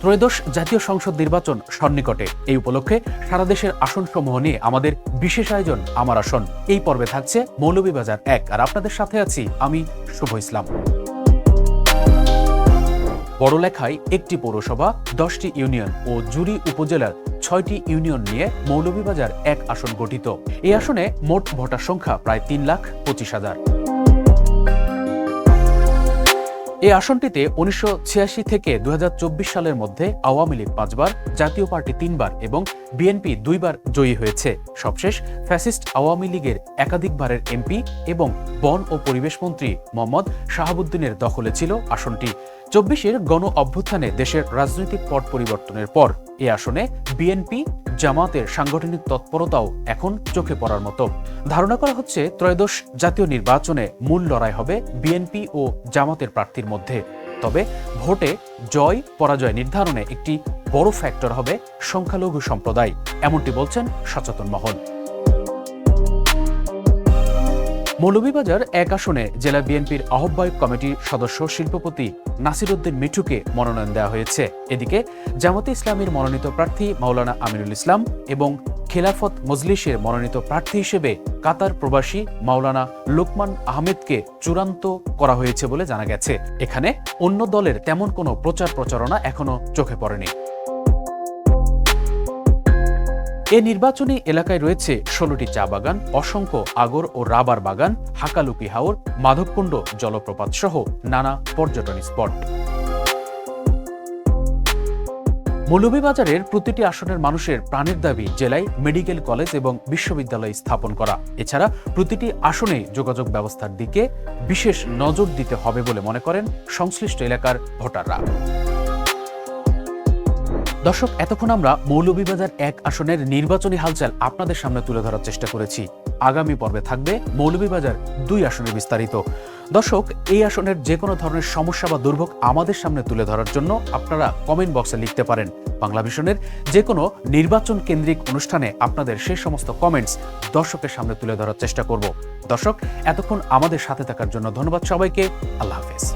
ত্রয়োদশ জাতীয় সংসদ নির্বাচন সন্নিকটে। এই উপলক্ষে সারা দেশের আসনসমূহ নিয়ে আমাদের বিশেষ আয়োজন আমার আসন। এই পর্বে থাকছে মৌলভীবাজার এক, আর আপনাদের সাথে আছি আমি শুভ ইসলাম। বড়লেখায় একটি পৌরসভা, দশটি ইউনিয়ন ও জুরি উপজেলার ছয়টি ইউনিয়ন নিয়ে মৌলভীবাজার এক আসন গঠিত। এই আসনে মোট ভোটার সংখ্যা প্রায় তিন লাখ পঁচিশ হাজার। এই আসনটিতে উনিশশো ছিয়াশি থেকে দু হাজার চব্বিশ সালের মধ্যে আওয়ামী লীগ পাঁচবার, জাতীয় পার্টি তিনবার এবং বিএনপি দুইবার জয়ী হয়েছে। সবশেষ ফ্যাসিস্ট আওয়ামী লীগের একাধিকবারের এমপি এবং বন ও পরিবেশ মন্ত্রী মোহাম্মদ শাহাবুদ্দিনের দখলে ছিল আসনটি। চব্বিশের গণ অভ্যুত্থানে দেশের রাজনৈতিক পট পরিবর্তনের পর এ আসনে বিএনপি, জামাতের সাংগঠনিক তৎপরতাও এখন চোখে পড়ার মতো। ধারণা করা হচ্ছে ত্রয়োদশ জাতীয় নির্বাচনে মূল লড়াই হবে বিএনপি ও জামাতের প্রার্থীর মধ্যে। তবে ভোটে জয়, পরাজয় নির্ধারণে একটি বড় ফ্যাক্টর হবে সংখ্যালঘু সম্প্রদায়, এমনটি বলছেন সচেতন মহল। মৌলভীবাজার এক আসনে জেলা বিএনপির আহ্বায়ক কমিটির সদস্য শিল্পপতি নাসিরুদ্দিন মিঠুকে মনোনয়ন দেওয়া হয়েছে। এদিকে জামাতে ইসলামের মনোনীত প্রার্থী মাওলানা আমিনুল ইসলাম এবং খেলাফত মজলিসের মনোনীত প্রার্থী হিসেবে কাতার প্রবাসী মাওলানা লোকমান আহমেদকে চূড়ান্ত করা হয়েছে বলে জানা গেছে। এখানে অন্য দলের তেমন কোনো প্রচার প্রচারণা এখনও চোখে পড়েনি। এ নির্বাচনী এলাকায় রয়েছে ষোলোটি চা বাগান, অসংখ্য আগর ও রাবার বাগান, হাকালুকি হাওর, মাধবকুণ্ড জলপ্রপাত সহ নানা পর্যটন স্পট। মৌলভীবাজারের প্রতিটি আসনের মানুষের প্রাণের দাবি জেলায় মেডিকেল কলেজ এবং বিশ্ববিদ্যালয় স্থাপন করা। এছাড়া প্রতিটি আসনে যোগাযোগ ব্যবস্থার দিকে বিশেষ নজর দিতে হবে বলে মনে করেন সংশ্লিষ্ট এলাকার ভোটাররা। দর্শক, এতক্ষণ আমরা মৌলভীবাজার এক আসনের নির্বাচনী হালচাল আপনাদের সামনে তুলে ধরার চেষ্টা করেছি। আগামী পর্বে থাকবে মৌলভীবাজার দুই আসনের বিস্তারিত। দর্শক, এই আসনের যে কোনো ধরনের সমস্যা বা দুর্ভোগ আমাদের সামনে তুলে ধরার জন্য আপনারা কমেন্ট বক্সে লিখতে পারেন। বাংলা ভিশনের যে কোনো নির্বাচন কেন্দ্রিক অনুষ্ঠানে আপনাদের সেই সমস্ত কমেন্টস দর্শকের সামনে তুলে ধরার চেষ্টা করব। দর্শক, এতক্ষণ আমাদের সাথে থাকার জন্য ধন্যবাদ সবাইকে। আল্লাহ হাফেজ।